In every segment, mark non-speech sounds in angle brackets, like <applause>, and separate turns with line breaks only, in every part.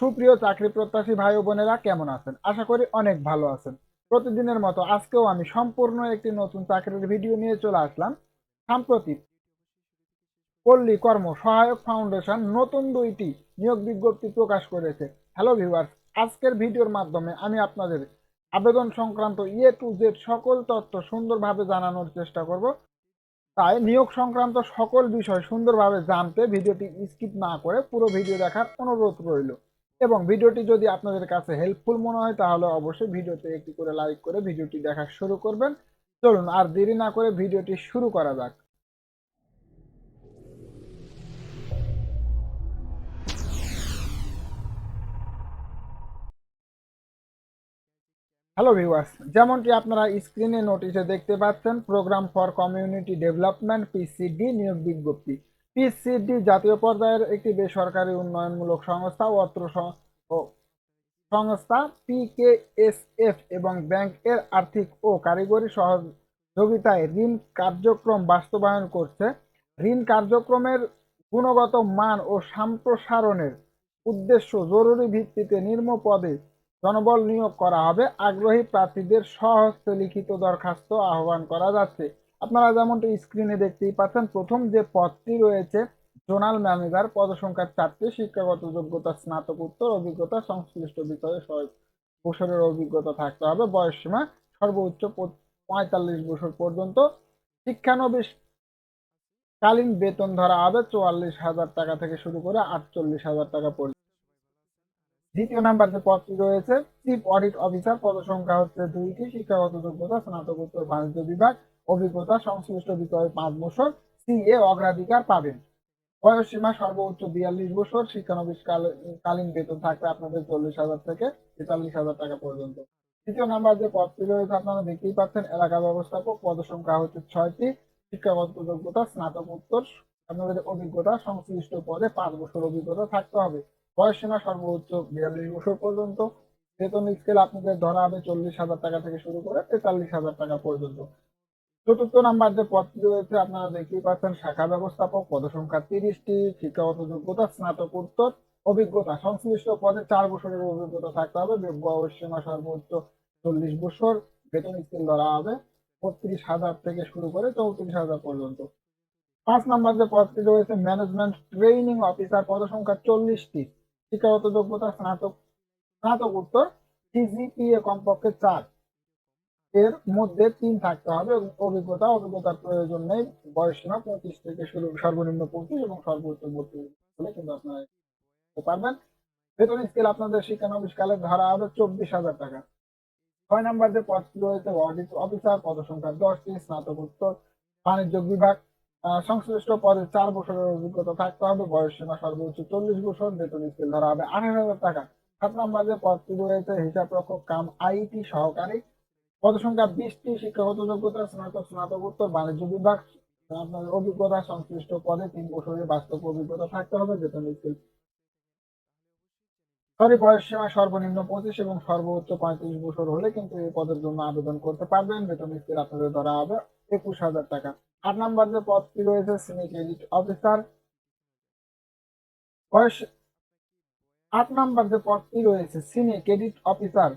সুপ্রিয় চাকরি প্রত্যাশী ভাই বোনেরা, কেমন আছেন? আশা করি অনেক ভালো আছেন। প্রতিদিনের মতো আজকেও আমি সম্পূর্ণ একটি নতুন চাকরির ভিডিও নিয়ে চলে আসলাম। সাম্প্রতিক পল্লী কর্ম সহায়ক ফাউন্ডেশন নতুন দুইটি নিয়োগ বিজ্ঞপ্তি প্রকাশ করেছে। হ্যালো ভিউয়ার্স, আজকের ভিডিওর মাধ্যমে আমি আপনাদের আবেদন সংক্রান্ত ইয়ে টু জেড সকল তথ্য সুন্দরভাবে জানানোর চেষ্টা করব। তাই নিয়োগ সংক্রান্ত সকল বিষয় সুন্দরভাবে জানতে ভিডিওটি স্কিপ না করে পুরো ভিডিও দেখার অনুরোধ রইল। এবং ভিডিওটি যদি আপনাদের কাছে হেল্পফুল মনে হয়, তাহলে অবশ্যই ভিডিওতে একটি করে লাইক করে ভিডিওটি দেখা শুরু করবেন। চলুন, আর দেরি না করে ভিডিওটি শুরু করা যাক। হ্যালো ভিউয়ার্স যেমনটি আপনারা স্ক্রিনে নোটিশে দেখতে পাচ্ছেন programme for community development PCD নিয়োগ বিজ্ঞপ্তি। পিসিডি জাতীয় পর্যায়ের একটি বেসরকারি উন্নয়নমূলক সংস্থা, অত্র সংস্থা পিকেএসএফ এবং ব্যাংক এর আর্থিক ও কারিগরি সহযোগিতায় ঋণ কার্যক্রম বাস্তবায়ন করছে। ঋণ কার্যক্রমের গুণগত মান ও সম্প্রসারণের উদ্দেশ্য জরুরি ভিত্তিতে নিম্ন পদে জনবল নিয়োগ করা হবে। আগ্রহী প্রার্থীদের সহস্তে লিখিত দরখাস্ত আহ্বান করা যাচ্ছে। আপনারা যেমনটি স্ক্রিনে দেখতেই পাচ্ছেন, প্রথম যে পদটি রয়েছে জোনাল ম্যানেজার পদসংখ্যা চারটি শিক্ষাগত যোগ্যতা স্নাতকোত্তর অভিজ্ঞতা, সংশ্লিষ্ট বিষয়ে ছয় বছরের অভিজ্ঞতা থাকতে হবে। বয়স সীমা সর্বোচ্চ পঁয়তাল্লিশ বছর পর্যন্ত। শিক্ষানবিশ কালীন বেতন ধরা হবে চুয়াল্লিশ হাজার টাকা থেকে শুরু করে আটচল্লিশ হাজার টাকা পর্যন্ত। দ্বিতীয় নাম্বার যে পদটি রয়েছে চিফ অডিট অফিসার পদ সংখ্যা হচ্ছে দুইটি, শিক্ষাগত যোগ্যতা স্নাতকোত্তর বাণিজ্য বিভাগ, অভিজ্ঞতা, সংশ্লিষ্ট বিষয়ে পাঁচ বছর সিএ অগ্রাধিকার পাবেন। বয়স সীমা সর্বোচ্চ বিয়াল্লিশ বছর, শিক্ষানবিশ কাল- কালীন বেতন থাকবে আপনাদের চল্লিশ হাজার থেকে তেতাল্লিশ হাজার টাকা পর্যন্ত। তৃতীয় নাম্বার যে পদটি রয়েছে, আপনারা দেখতেই পাচ্ছেন, এলাকা ব্যবস্থাপক, পদ সংখ্যা হচ্ছে ছয়টি, শিক্ষাগত যোগ্যতা স্নাতকোত্তর আপনাদের অভিজ্ঞতা, সংশ্লিষ্ট পদে পাঁচ বছর অভিজ্ঞতা থাকতে হবে। বয়স সীমা সর্বোচ্চ বিয়াল্লিশ বছর পর্যন্ত। বেতন স্কেল আপনাদের ধরা হবে চল্লিশ হাজার টাকা থেকে শুরু করে তেতাল্লিশ হাজার টাকা পর্যন্ত। চতুর্থ নাম্বার যে পদটি রয়েছে, আপনারা দেখতেই পাচ্ছেন, শাখা ব্যবস্থাপক পদসংখ্যা তিরিশটি, শিক্ষাগত যোগ্যতা, স্নাতকোত্তর, অভিজ্ঞতা, সংশ্লিষ্ট পদে চার বছরের অভিজ্ঞতা থাকতে হবে বয়স সীমা সর্বোচ্চ চল্লিশ বছর, বেতন স্কেল ধরা হবে, বত্রিশ হাজার থেকে শুরু করে চৌত্রিশ হাজার পর্যন্ত। পাঁচ নাম্বার যে পদটি রয়েছে ম্যানেজমেন্ট ট্রেনিং অফিসার পদসংখ্যা চল্লিশটি, শিক্ষাগত যোগ্যতা, স্নাতক, স্নাতকোত্তর সিজিপিএ কমপক্ষে চার। এর মধ্যে তিন থাকতে হবে অভিজ্ঞতা, অভিজ্ঞতার প্রয়োজন নেই। বয়স সীমা পঁচিশ থেকে শুরু, সর্বনিম্ন পঁচিশ এবং সর্বোচ্চ বত্রিশ হলে কিন্তু আপনারা পারবেন। বেতন স্কেল আপনাদের শিক্ষা শিক্ষানবিশকালে ধরা হবে চব্বিশ হাজার টাকা। ছয় নাম্বার যে পদটি রয়েছে অডিট অফিসার পদসংখ্যা দশটি স্নাতকোত্তর বাণিজ্য বিভাগ। সংশ্লিষ্ট পদে চার বছরের অভিজ্ঞতা থাকতে হবে, বয়স সীমা সর্বোচ্চ চল্লিশ বছর, বেতন স্কেল ধরা হবে আঠারো হাজার টাকা। সাত নাম্বার যে পদটি রয়েছে হিসাব রক্ষক কাম আইটি সহকারী। পদ সংখ্যা বিশটি, শিক্ষাগত যোগ্যতা, স্নাতক, স্নাতকোত্তর, বাণিজ্য বিভাগ আপনার অভিজ্ঞতা, সংশ্লিষ্ট পদে তিন বছরের বাস্তব অভিজ্ঞতা থাকতে হবে, বেতন স্কেল সরি, বয়স সীমা সর্বনিম্ন পঁচিশ এবং সর্বোচ্চ পঁয়ত্রিশ বছর হলে কিন্তু এই পদের জন্য আবেদন করতে পারবেন। বেতন স্কেল আপনাদের ধরা হবে একুশ হাজার টাকা। আট নাম্বার যে পদটি রয়েছে সিনিয়র ক্রেডিট অফিসার বয়স আট নাম্বার যে পদটি রয়েছে সিনিয়র ক্রেডিট অফিসার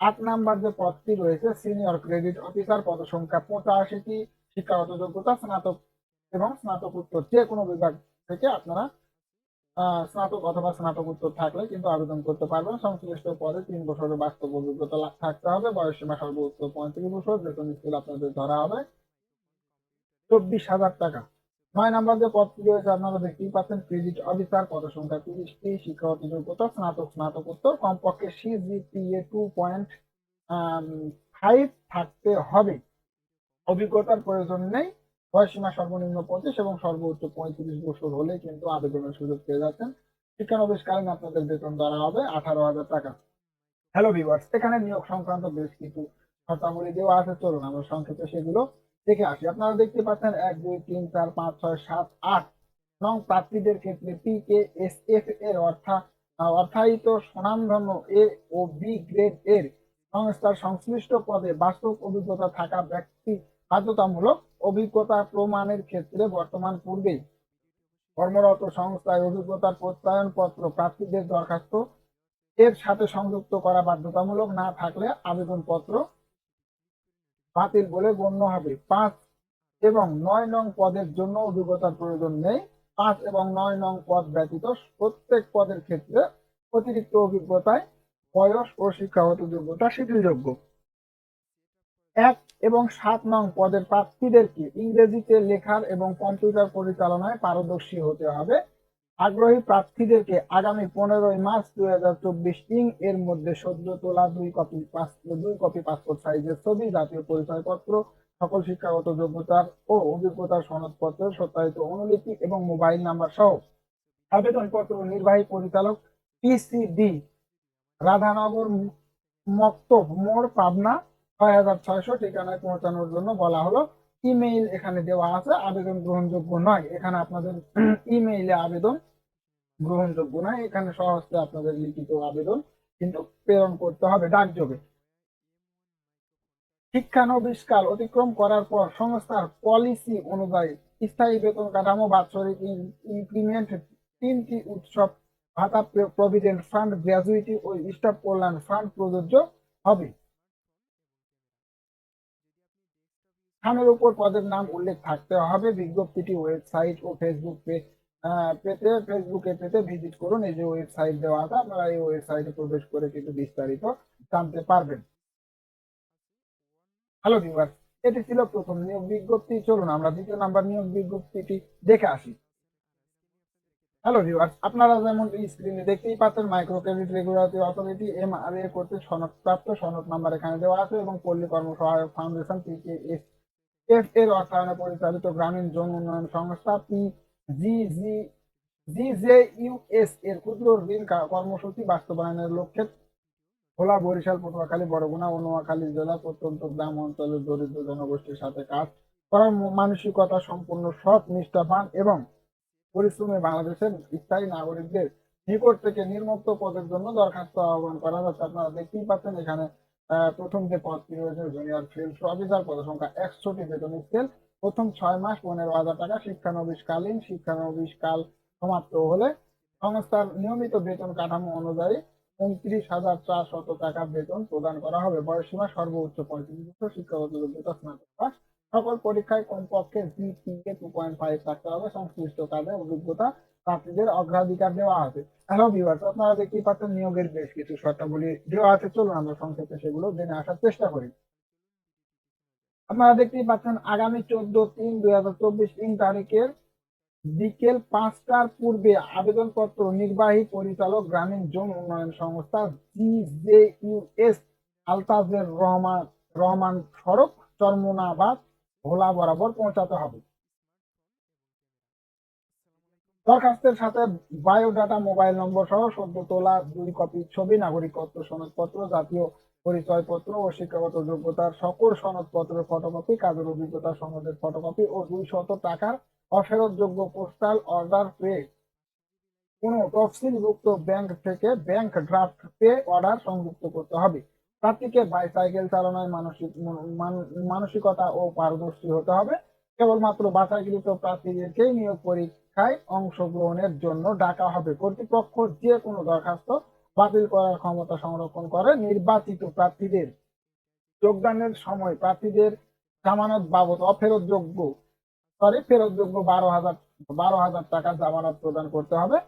আট নাম্বার যে পদটি রয়েছে সিনিয়র ক্রেডিট অফিসার পদ সংখ্যা পঁচাশিটি, শিক্ষাগত যোগ্যতা স্নাতক এবং স্নাতকোত্তর যে কোনো বিভাগ থেকে আপনারা স্নাতক অথবা স্নাতকোত্তর থাকলে কিন্তু আবেদন করতে পারবেন। সংশ্লিষ্ট পদে তিন বছরের বাস্তব অভিজ্ঞতা থাকতে হবে। বয়স সীমা সর্বোচ্চ পঁয়ত্রিশ বছর, বেতন স্কুল আপনাদের ধরা হবে। চব্বিশ হাজার টাকা। নয় নাম্বার যে পদটি রয়েছে, আপনারা দেখতেই পাচ্ছেন ক্রেডিট অফিসার পদ সংখ্যা তিরিশটি শিক্ষাগত যোগ্যতা স্নাতক, স্নাতকোত্তর, কমপক্ষে সিজিপিএ টু পয়েন্ট ফাইভ থাকতে হবে। অভিজ্ঞতার প্রয়োজন নেই বয়সীমা সর্বনিম্ন পঁচিশ এবং সর্বোচ্চ পঁয়ত্রিশ বছর হলে কিন্তু আবেদনের সুযোগ পেয়ে যাচ্ছেন। শিক্ষানবিশকালীন আপনাদের বেতন ধরা হবে আঠারো হাজার টাকা। হ্যালো ভিউয়ার্স এখানে নিয়োগ সংক্রান্ত বেশ কিছু শর্তাবলী দেওয়া আছে। চলুন আমরা সংক্ষেপে সেগুলো দেখে আসি। আপনারা দেখতে পাচ্ছেন এক, দুই, তিন, চার, পাঁচ, ছয়, সাত, আট নং প্রার্থীদের ক্ষেত্রে পিকে এস এফ এর অর্থাৎ অর্থায়িত স্বনামধন্য এ ও বি গ্রেড এর সংস্থার সংশ্লিষ্ট পদে বাস্তব অভিজ্ঞতা থাকা ব্যক্তি বাধ্যতামূলক অভিজ্ঞতা প্রমাণের ক্ষেত্রে বর্তমান পূর্বেই কর্মরত সংস্থায় অভিজ্ঞতার প্রত্যয়ন পত্র প্রার্থীদের দরখাস্ত এর সাথে সংযুক্ত করা বাধ্যতামূলক না থাকলে আবেদনপত্র বাতিল বলে গণ্য হবে। পাঁচ এবং নয় নং পদের জন্য অভিজ্ঞতার প্রয়োজন নেই। পাঁচ এবং নয় নং পদ ব্যতীত প্রত্যেক পদের ক্ষেত্রে অতিরিক্ত অভিজ্ঞতায় বয়স ও শিক্ষাগত যোগ্যতা শিথিলযোগ্য এক এবং সাত নং পদের প্রার্থীদেরকে ইংরেজিতে লেখার এবং কম্পিউটার পরিচালনায় পারদর্শী হতে হবে। আগ্রহী প্রার্থীদেরকে আগামী পনেরোই মার্চ দুই হাজার চব্বিশ ইং এর মধ্যে সদ্য তোলা দুই কপি পাসপোর্ট দুই কপি পাসপোর্ট সাইজের ছবি, জাতীয় পরিচয়পত্র, সকল শিক্ষাগত যোগ্যতার ও অভিজ্ঞতার সনদপত্রের সত্যায়িত অনুলিপি এবং মোবাইল নাম্বার সহ আবেদনপত্র নির্বাহী পরিচালক পিসিডি রাধানগর মক্তব মোড়, পাবনা, ছয় হাজার ছয়শো ঠিকানায় পৌঁছানোর জন্য বলা হলো। ইমেইল এখানে দেওয়া আছে, আবেদন গ্রহণযোগ্য নয়। এখানে আপনাদের <clears throat> ইমেইলে আবেদন গ্রহণযোগ্য নয় এখানে সহজে আপনাদের লিখিত আবেদন কিন্তু প্রেরণ করতে হবে ডাকযোগে। শিক্ষানবিষ্কাল অতিক্রম করার পর সংস্থার পলিসি অনুযায়ী স্থায়ী বেতন কাঠামো, বাৎসরিক ইনক্রিমেন্ট, তিনটি উৎসব, ভাতা প্রভিডেন্ট ফান্ড, গ্র্যাজুইটি ও স্টাফ কল্যাণ ফান্ড প্রযোজ্য হবে। স্থানের উপর পদের নাম উল্লেখ থাকতে হবে। বিজ্ঞপ্তিটি ওয়েবসাইট ও ফেসবুক পেতে ফেসবুকে পেতে ভিজিট করুন, এই যে ওয়েবসাইট দেওয়া আছে আপনারা এই ওয়েবসাইটে প্রবেশ করে কিন্তু বিস্তারিত জানতে পারবেন। হ্যালো ভিউয়ার্স এটি ছিল প্রথম নিয়োগ বিজ্ঞপ্তি। চলুন, আমরা দ্বিতীয় নাম্বার নিয়োগ বিজ্ঞপ্তিটি দেখে আসি। হ্যালো ভিউয়ার্স আপনারা যেমন স্ক্রিনে দেখতেই পাচ্ছেন micro credit regulatory authority M R A কর্তৃক সনদপ্রাপ্ত, সনদ নাম্বার এখানে দেওয়া আছে এবং পল্লী কর্মসহায়ক ফাউন্ডেশন পিকেএস এফ এর অর্থায়নে পরিচালিত গ্রামীণ জন উন্নয়ন সংস্থা পি কর্মসূচি বাস্তবায়নের লক্ষ্যে ভোলা বরিশাল, পটুয়াখালী, বরগুনা ও নোয়াখালী জেলা প্রত্যন্ত গ্রাম অঞ্চলের দরিদ্র জনগোষ্ঠীর সাথে কাজ করার মানসিকতা সম্পূর্ণ সৎ, নিষ্ঠাবান এবং পরিশ্রমী বাংলাদেশের স্থায়ী নাগরিকদের নিকট থেকে নির্মুক্ত পদের জন্য দরখাস্ত আহ্বান করা যাচ্ছে আপনারা দেখতেই পাচ্ছেন এখানে প্রথম যে পদটি রয়েছে, জুনিয়র ফিল্ড অফিসার পদ সংখ্যা একশোটি বেতন স্কেল। প্রথম ছয় মাস পনেরো হাজার টাকা শিক্ষানবিশকালীন, শিক্ষানবিশকাল সমাপ্ত হলে সংস্থার নিয়মিত বেতন কাঠামো অনুযায়ী উনত্রিশ হাজার চারশত টাকা বেতন প্রদান করা হবে। বয়সীমা সর্বোচ্চ পঁয়ত্রিশ বছর, শিক্ষাগত যোগ্যতা স্নাতক পাস সকল পরীক্ষায় কমপক্ষে জিপিএ টু পয়েন্ট ফাইভ থাকতে হবে। সংশ্লিষ্ট কাজে অভিজ্ঞতা প্রার্থীদের অগ্রাধিকার দেওয়া আছে। হ্যালো ভিউয়ার্স আপনারা দেখতেই পাচ্ছেন নিয়োগের বেশ কিছু শর্তাবলী দেওয়া আছে। চলুন আমরা সংক্ষেপে সেগুলো জেনে আসার চেষ্টা করি। আপনারা দেখতেই পাচ্ছেন, আগামী চোদ্দ তিন দুই হাজার চব্বিশ তিন তারিখের বিকেল পাঁচটার পূর্বে আবেদনপত্র নির্বাহী পরিচালক গ্রামীণ জন উন্নয়ন সংস্থা জিজেইউএস আলতাজের রহমান রহমান সড়ক চরমোনাবাদ, ভোলা বরাবর পৌঁছাতে হবে। দরখাস্তের সাথে বায়োডাটা মোবাইল নম্বর সহ সদ্য তোলা দুই কপি ছবি, নাগরিকত্ব সনদপত্র, জাতীয় পরিচয়পত্র ও শিক্ষাগত যোগ্যতার সকল সনদপত্রের ফটোকপি কাজের অভিজ্ঞতা, সনদের ফটোকপি ও দুই শত টাকার অফেরতযোগ্য পোস্টাল অর্ডার পে কোন তফসিলভুক্ত ব্যাংক থেকে ব্যাংক ড্রাফট পে অর্ডার সংযুক্ত করতে হবে। প্রার্থীকে বাইসাইকেল চালনায় মানসিক, মান- মানসিকতা ও পারদর্শী হতে হবে। কেবলমাত্র বাছাইকৃত প্রার্থীদেরকেই নিয়োগ পরীক্ষায় অংশগ্রহণের জন্য ডাকা হবে। কর্তৃপক্ষ যে কোনো দরখাস্ত বাতিল করার ক্ষমতা সংরক্ষণ করে নির্বাচিত প্রার্থীদের যোগদানের সময় প্রার্থীদের জামানত বাবদ অফেরতযোগ্য সরি ফেরতযোগ্য বারো হাজার বারো হাজার টাকা জামানত প্রদান করতে হবে।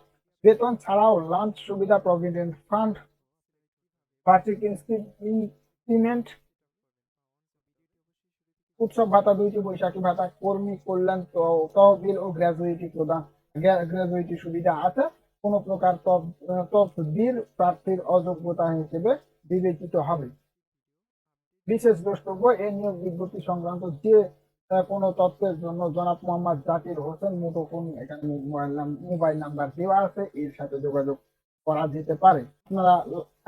বেতন ছাড়াও লাঞ্চ সুবিধা প্রভিডেন্ট ফান্ড বার্ষিক উৎসব ভাতা, দুইটি বৈশাখী ভাতা, কর্মী কল্যাণ তহবিল ও গ্র্যাজুইটি প্রদান গ্র্যাজুইটি সুবিধা আছে। কোনো প্রকার তফ- তফবির প্রার্থীর অযোগ্যতা হিসেবে বিবেচিত হবে। বিশেষ দ্রষ্টব্য এই নিয়োগ বিজ্ঞপ্তি সংক্রান্ত যে কোনো তথ্যের জন্য জনাব মোহাম্মদ জাকির হোসেন মুঠোফোন এখানে মোবাইল মোবাইল নাম্বার দেওয়া আছে, এর সাথে যোগাযোগ করা যেতে পারে। আপনারা,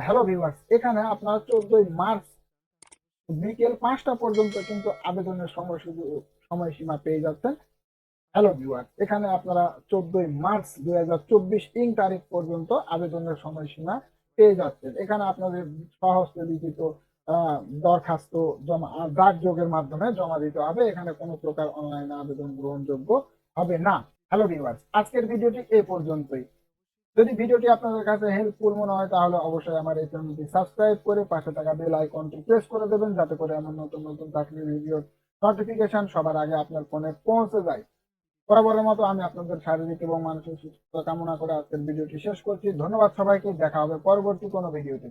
হ্যালো ভিউয়ার্স, এখানে আপনারা চোদ্দই মার্চ বিকেল পাঁচটা পর্যন্ত কিন্তু আবেদনের সময়সূচি সময়সীমা পেয়ে যাচ্ছেন। হ্যালো ভিউয়ার এখানে আপনারা চোদ্দই মার্চ দুই হাজার চব্বিশ তিন তারিখ পর্যন্ত আবেদনের সময়সীমা পেয়ে যাচ্ছেন। এখানে আপনাদের সহস্তে লিখিত দরখাস্ত জমা ডাকযোগের মাধ্যমে জমা দিতে হবে। এখানে কোনো প্রকার অনলাইন আবেদন গ্রহণযোগ্য হবে না। হ্যালো ভিউয়ার্স আজকের ভিডিওটি এ পর্যন্তই। যদি ভিডিওটি আপনাদের কাছে হেল্পফুল মনে হয়, তাহলে অবশ্যই আমার এই চ্যানেলটি সাবস্ক্রাইব করে পাশে থাকা বেল আইকনটি প্রেস করে দেবেন, যাতে করে আমার নতুন নতুন চাকরির ভিডিওর নোটিফিকেশন সবার আগে আপনার ফোনে পৌঁছে যায়। বরাবরের মতো আমি আপনাদের শারীরিক এবং মানসিক সুস্থতা কামনা করে আজকের ভিডিওটি শেষ করছি। ধন্যবাদ সবাইকে। দেখা হবে পরবর্তী কোনো ভিডিওতে।